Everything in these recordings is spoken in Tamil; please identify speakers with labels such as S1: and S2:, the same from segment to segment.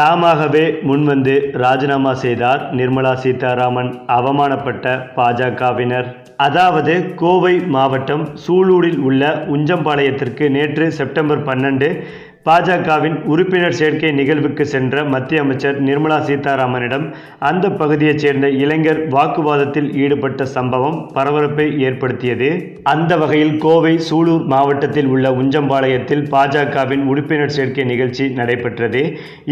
S1: தாமாகவே முன்வந்து ராஜினாமா செய்தார் நிர்மலா சீதாராமன் அவமானப்பட்ட பாஜகவினர். அதாவது கோவை மாவட்டம் சூலூரில் உள்ள உஞ்சம்பாளையத்திற்கு நேற்று செப்டம்பர் பன்னெண்டு பாஜகவின் உறுப்பினர் சேர்க்கை நிகழ்வுக்கு சென்ற மத்திய அமைச்சர் நிர்மலா சீதாராமனிடம் அந்த பகுதியைச் சேர்ந்த இளைஞர் வாக்குவாதத்தில் ஈடுபட்ட சம்பவம் பரபரப்பை ஏற்படுத்தியது. அந்த வகையில் கோவை சூலூர் மாவட்டத்தில் உள்ள உஞ்சம்பாளையத்தில் பாஜகவின் உறுப்பினர் சேர்க்கை நிகழ்ச்சி நடைபெற்றது.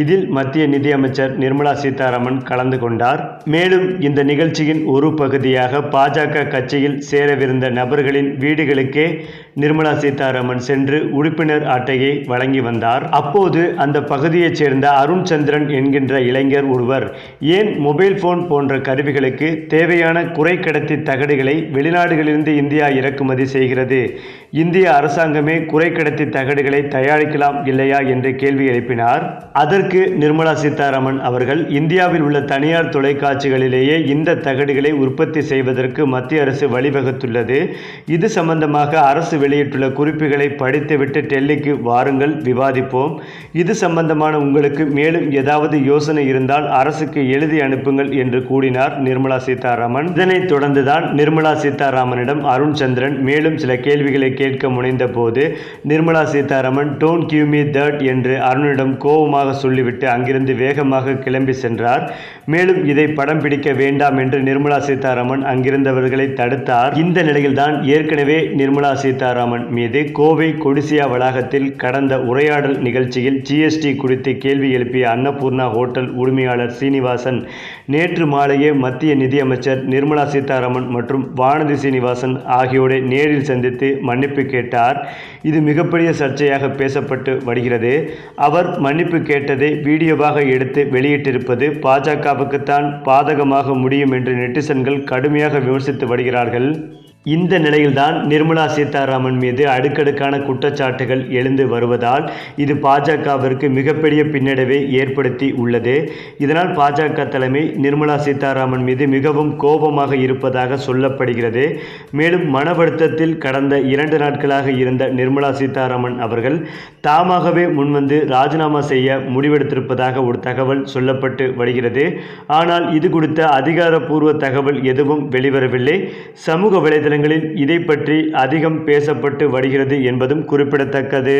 S1: இதில் மத்திய நிதியமைச்சர் நிர்மலா சீதாராமன் கலந்து கொண்டார். மேலும் இந்த நிகழ்ச்சியின் ஒரு பகுதியாக பாஜக கட்சியில் சேரவிருந்த நபர்களின் வீடுகளுக்கே நிர்மலா சீதாராமன் சென்று உறுப்பினர் அட்டையை வழங்கி வந்தார். அப்போது அந்த பகுதியைச் சேர்ந்த அருண் சந்திரன் என்கின்ற இளைஞர் ஒருவர் ஏன் மொபைல் போன் போன்ற கருவிகளுக்கு தேவையான குறைக்கடத்தி தகடுகளை வெளிநாடுகளிலிருந்து இந்தியா இறக்குமதி செய்கிறது? இந்திய அரசாங்கமே குறைக்கடத்தி தகடுகளை தயாரிக்கலாம் இல்லையா? என்று கேள்வி எழுப்பினார். அதற்கு நிர்மலா சீதாராமன் அவர்கள் இந்தியாவில் உள்ள தனியார் தொலைக்காட்சிகளிலேயே இந்த தகடுகளை உற்பத்தி செய்வதற்கு மத்திய அரசு வழிவகுத்துள்ளது. இது சம்பந்தமாக அரசு வெளியிட்டுள்ள குறிப்புகளை படித்துவிட்டு டெல்லிக்கு வாருங்கள் விவாதிப்போம் இது சம்பந்தமான உங்களுக்கு மேலும் ஏதாவது யோசனை இருந்தால் அரசுக்கு எழுதி அனுப்புங்கள் என்று கூறினார் நிர்மலா சீதாராமன். இதனைத் தொடர்ந்துதான் நிர்மலா சீதாராமனிடம் அருண் சந்திரன் மேலும் சில கேள்விகளை கேட்க முனைந்த போது Nirmala Sitharaman don't cue me that என்று அருணிடம் கோபமாக சொல்லிவிட்டு அங்கிருந்து வேகமாக கிளம்பி சென்றார். மேலும் இதை படம் பிடிக்க வேண்டாம் என்று நிர்மலா சீதாராமன் அங்கிருந்தவர்களை தடுத்தார். இந்த நிலையில்தான் ஏற்கனவே நிர்மலா சீதாராமன் மீது கோவை கொடிசியா வளாகத்தில் கடந்த உரையாடல் நிகழ்ச்சியில் ஜிஎஸ்டி குறித்து கேள்வி எழுப்பிய அன்னபூர்ணா ஹோட்டல் உரிமையாளர் சீனிவாசன் நேற்று மாலையே மத்திய நிதியமைச்சர் நிர்மலா சீதாராமன் மற்றும் வானதி சீனிவாசன் ஆகியோரை நேரில் சந்தித்து மன்னிப்பு கேட்டார். இது மிகப்பெரிய சர்ச்சையாக பேசப்பட்டு வருகிறது. அவர் மன்னிப்பு கேட்டதை வீடியோவாக எடுத்து வெளியிட்டிருப்பது பாஜகவுக்குத்தான் பாதகமாக முடியும் என்று நெட்டிசன்கள் கடுமையாக விமர்சித்து வருகிறார்கள். இந்த நிலையில்தான் நிர்மலா சீதாராமன் மீது அடுக்கடுக்கான குற்றச்சாட்டுகள் எழுந்து வருவதால் இது பாஜகவிற்கு மிகப்பெரிய பின்னடைவை ஏற்படுத்தி உள்ளது. இதனால் பாஜக தலைமை நிர்மலா சீதாராமன் மீது மிகவும் கோபமாக இருப்பதாக சொல்லப்படுகிறது. மேலும் மன வருத்தத்தில் கடந்த இரண்டு நாட்களாக இருந்த நிர்மலா சீதாராமன் அவர்கள் தாமாகவே முன்வந்து ராஜினாமா செய்ய முடிவெடுத்திருப்பதாக ஒரு தகவல் சொல்லப்பட்டு வருகிறது. ஆனால் இது குறித்த அதிகாரப்பூர்வ தகவல் எதுவும் வெளிவரவில்லை. சமூக வலைதளங்களில் இதை பற்றி அதிகம் பேசப்பட்டு வருகிறது என்பதும் குறிப்பிடத்தக்கது.